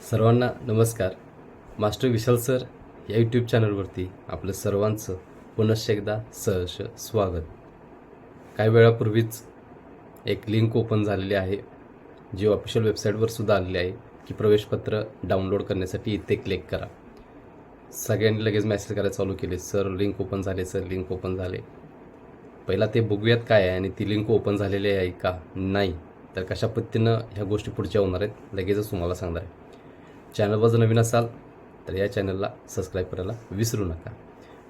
सर्वांना नमस्कार. Master Vishal sir या यूट्यूब चॅनलवरती आपलं सर्वांचं पुनश्च एकदा सहर्ष स्वागत. काही वेळापूर्वीच एक लिंक ओपन झालेली आहे जी ऑफिशियल वेबसाईटवर सुद्धा आलेली आहे की प्रवेशपत्र डाउनलोड करण्यासाठी इथे क्लिक करा. सगळ्यांनी लगेच मेसेज करायला चालू केले सर लिंक ओपन झाले सर लिंक ओपन झाले. पहिला ते बघूयात काय आहे आणि ती लिंक ओपन झालेली आहे का? नाही. तर कशा पद्धतीनं ह्या गोष्टी पुढच्या होणार आहेत लगेचच तुम्हाला सांगणार आहे. चॅनलवर जर नवीन असाल तर या चॅनलला सबस्क्राईब करायला विसरू नका.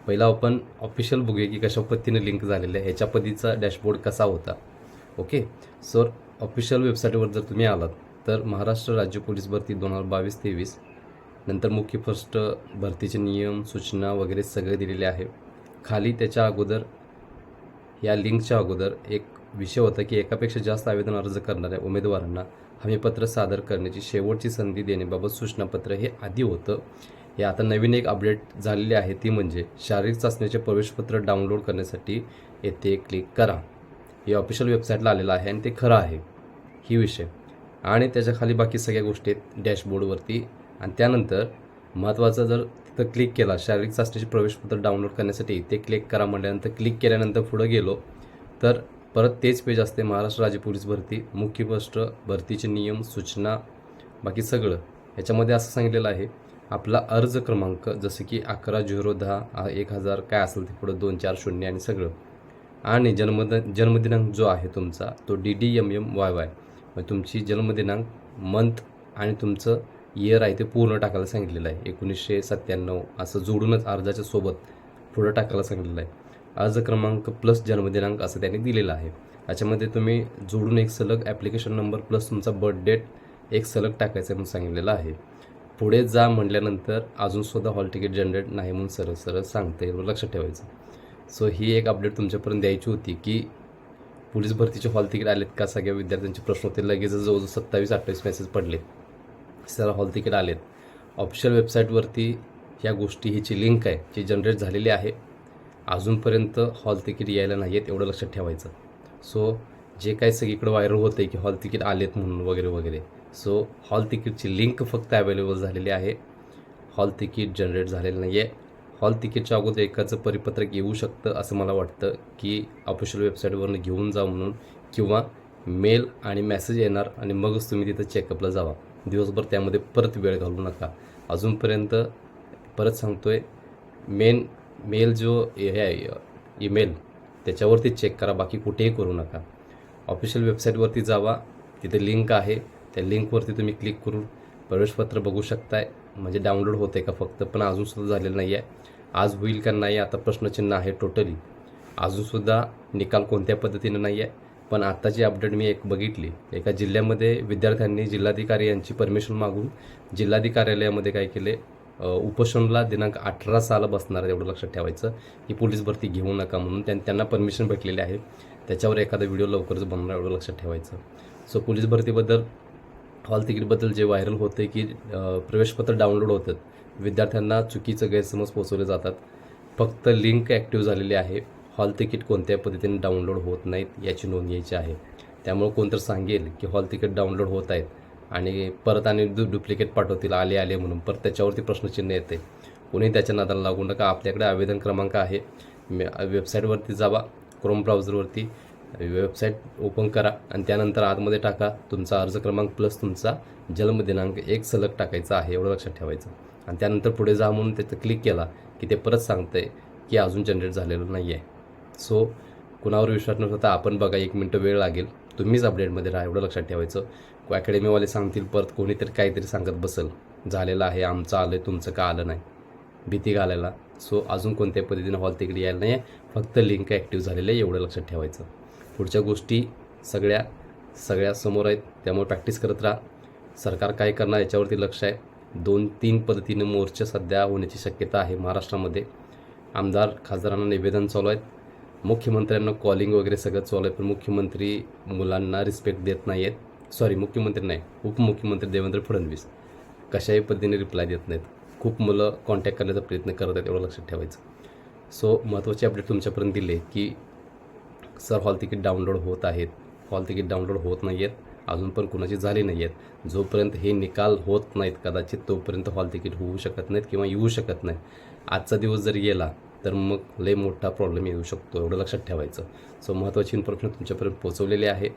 पहिला आपण ऑफिशियल बघूया की कशा पद्धतीने लिंक झालेलं आहे. ह्याच्या पद्धतीचा डॅशबोर्ड कसा होता. ओके सर ऑफिशियल वेबसाईटवर जर तुम्ही आलात तर महाराष्ट्र राज्य पोलीस भरती दोन हजार बावीस तेवीस नंतर मुख्य फर्स्ट भरतीचे नियम सूचना वगैरे सगळे दिलेले आहे. खाली त्याच्या अगोदर या लिंकच्या अगोदर एक विषय होता की एकापेक्षा जास्त आवेदन अर्ज करणाऱ्या उमेदवारांना हमीपत्र सादर करण्याची शेवटची संधी देण्याबाबत सूचनापत्र हे आधी होतं. हे आता नवीन एक अपडेट झालेली आहे ती म्हणजे शारीरिक चाचणीचे प्रवेशपत्र डाउनलोड करण्यासाठी येथे क्लिक करा. हे ऑफिशियल वेबसाईटला आलेलं आहे आणि ते खरं आहे. ही विषय. आणि त्याच्याखाली बाकी सगळ्या गोष्टी आहेत डॅशबोर्डवरती. आणि त्यानंतर महत्त्वाचं जर तिथं क्लिक केला शारीरिक चाचणीचे प्रवेशपत्र डाउनलोड करण्यासाठी ते क्लिक करा म्हटल्यानंतर क्लिक केल्यानंतर पुढं गेलो तर परत तेच पेज असते महाराष्ट्र राज्य पोलीस भरती मुख्य पोस्ट भरतीचे नियम सूचना बाकी सगळं. याच्यामध्ये असं सांगितलेलं आहे आपला अर्ज क्रमांक जसं की अकरा झिरो दहा एक हजार काय असेल ते पुढं दोन चार शून्य आणि सगळं. आणि जन्मद जन्मदिनांक जो आहे तुमचा तो D D M M Y Y मग तुमची जन्मदिनांक मंथ आणि तुमचं इयर आहे ते पूर्ण टाकायला सांगितलेलं आहे. एकोणीसशे सत्त्याण्णव असं जोडूनच अर्जाच्या सोबत पुढं टाकायला सांगितलेलं आहे. अर्ज क्रमांक प्लस जन्मदिनांक असं त्यांनी दिलेलं आहे. याच्यामध्ये तुम्ही जोडून एक सलग ॲप्लिकेशन नंबर प्लस तुमचा बर्थ डेट एक सलग टाकायचं म्हणून सांगितलेलं आहे. पुढे जा म्हटल्यानंतर अजूनसुद्धा हॉल तिकीट जनरेट नाही म्हणून सरळ सरळ सांगता येईल लक्षात ठेवायचं. सो ही एक अपडेट तुमच्यापर्यंत द्यायची होती की पोलीस भरतीचे हॉल तिकीट आलेत का? सगळ्या विद्यार्थ्यांचे प्रश्न होते. लगेच जवळजवळ सत्तावीस अठ्ठावीस मेसेज पडले सर हॉल तिकीट आलेत. ऑफिशियल वेबसाईटवरती ह्या गोष्टी ह्याची लिंक आहे जी जनरेट झालेली आहे. अजूनपर्यंत हॉल तिकीट यायला नाही आहेत एवढं लक्षात ठेवायचं. सो जे काही सगळीकडे व्हायरल होतं आहे की हॉल तिकीट आलेत म्हणून वगैरे वगैरे. सो हॉल तिकीटची लिंक फक्त अवेलेबल झालेली आहे. हॉल तिकीट जनरेट झालेलं नाही आहे हॉल तिकीटच्या अगोदर एकाचं परिपत्रक येऊ शकतं असं मला वाटतं की ऑफिशियल वेबसाईटवरून घेऊन जा म्हणून किंवा मेल आणि मेसेज येणार आणि मगच तुम्ही तिथं चेकअपला जावा. दिवसभर त्यामध्ये परत वेळ घालू नका. अजूनपर्यंत परत सांगतोय मेन मेल जो हे आहे ईमेल त्याच्यावरती चेक करा बाकी कुठेही करू नका. ऑफिशियल वेबसाईटवरती जावा तिथे लिंक आहे. त्या लिंकवरती तुम्ही क्लिक करून प्रवेशपत्र बघू शकताय. म्हणजे डाउनलोड होते का फक्त पण अजूनसुद्धा झालेलं नाही आहे आज होईल का नाही आता प्रश्नचिन्ह आहे टोटली अजूनसुद्धा निकाल कोणत्या पद्धतीनं नाही आहे पण आत्ताची अपडेट मी एक बघितली. एका जिल्ह्यामध्ये विद्यार्थ्यांनी जिल्हाधिकारी यांची परमिशन मागून जिल्हाधिकार्यालयामध्ये काय केले उपोषणला दिनांक अठरा साला बसणार आहे एवढं लक्षात ठेवायचं. ही पोलीस भरती घेऊ नका म्हणून त्यां त्यांना परमिशन भेटलेली आहे. त्याच्यावर एखादा व्हिडिओ लवकरच बनणार एवढं लक्षात ठेवायचं. सो पोलीस भरतीबद्दल हॉल तिकीटबद्दल जे व्हायरल होते की प्रवेशपत्र डाउनलोड होतात. विद्यार्थ्यांना चुकीचं गैरसमज पोचवले जातात. फक्त लिंक ॲक्टिव्ह झालेली आहे. हॉल तिकीट कोणत्या पद्धतीने डाउनलोड होत नाहीत याची नोंद घ्यायची आहे. त्यामुळे कोणतरी सांगेल की हॉल तिकीट डाउनलोड होत आहेत. आणि परत आणि डु डुप्लिकेट पाठवतील आले आले म्हणून. परत त्याच्यावरती प्रश्नचिन्ह येते. कोणी त्याच्या नादाला लागू नका. आपल्याकडे आवेदन क्रमांक आहे. वेबसाईटवरती जावा. क्रोम ब्राउझरवरती वेबसाईट ओपन करा आणि त्यानंतर आतमध्ये टाका. तुमचा अर्ज क्रमांक प्लस तुमचा जन्मदिनांक एक सलग टाकायचा आहे एवढं लक्षात ठेवायचं. आणि त्यानंतर पुढे जा म्हणून त्याचं क्लिक केला की ते परत सांगतंय की अजून जनरेट झालेलं नाही आहे सो कुणावर विश्वास न ठेवता आपण बघा. एक मिनटं वेळ लागेल. तुम्हीच अपडेटमध्ये राहा एवढं लक्षात ठेवायचं. अकॅडमीवाले सांगतील परत कोणीतरी काहीतरी सांगत बसल. झालेलं आहे आमचं आलं आहे तुमचं का आलं नाही? भीती घालायला. सो अजून कोणत्या पद्धतीनं हॉल तिकडे यायला नाही आहे फक्त लिंक ॲक्टिव्ह झालेलं आहे एवढं लक्षात ठेवायचं. पुढच्या गोष्टी सगळ्या सगळ्या समोर आहेत. त्यामुळे प्रॅक्टिस करत राहा. सरकार काय करणार याच्यावरती लक्ष आहे. दोन तीन पद्धतीनं मोर्चे सध्या होण्याची शक्यता आहे महाराष्ट्रामध्ये. आमदार खासदारांना निवेदन चालू आहेत. मुख्यमंत्र्यांना कॉलिंग वगैरे सगळं चालू आहे पण मुख्यमंत्री मुलांना रिस्पेक्ट देत नाही आहेत सॉरी मुख्यमंत्री नाही उपमुख्यमंत्री देवेंद्र फडणवीस. कशाही पद्धतीने रिप्लाय देत नाहीत. खूप मुलं कॉन्टॅक्ट करण्याचा प्रयत्न करत आहेत एवढं लक्षात ठेवायचं. सो महत्त्वाचे अपडेट तुमच्यापर्यंत दिले की सर हॉल तिकीट डाउनलोड होत आहेत. हॉल तिकीट डाउनलोड होत नाही आहेत अजून पण कुणाची झाली नाही आहेत जोपर्यंत हे निकाल होत नाहीत कदाचित तोपर्यंत हॉल तिकीट होऊ शकत नाहीत किंवा येऊ शकत नाही आजचा दिवस जर गेला तर मग लय मोठा प्रॉब्लेम येऊ शकतो एवढं लक्षात ठेवायचं. सो महत्त्वाची इन्फॉर्मेशन तुमच्यापर्यंत पोहोचवलेली आहे.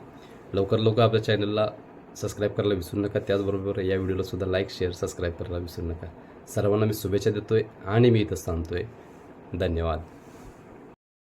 लवकर लवकर आपल्या चॅनलला सबस्क्राईब करायला विसरू नका. त्याचबरोबर या व्हिडिओलासुद्धा लाईक शेअर सबस्क्राईब करायला विसरू नका. सर्वांना मी शुभेच्छा देतो आहे आणि मी इथं सांगतोय धन्यवाद.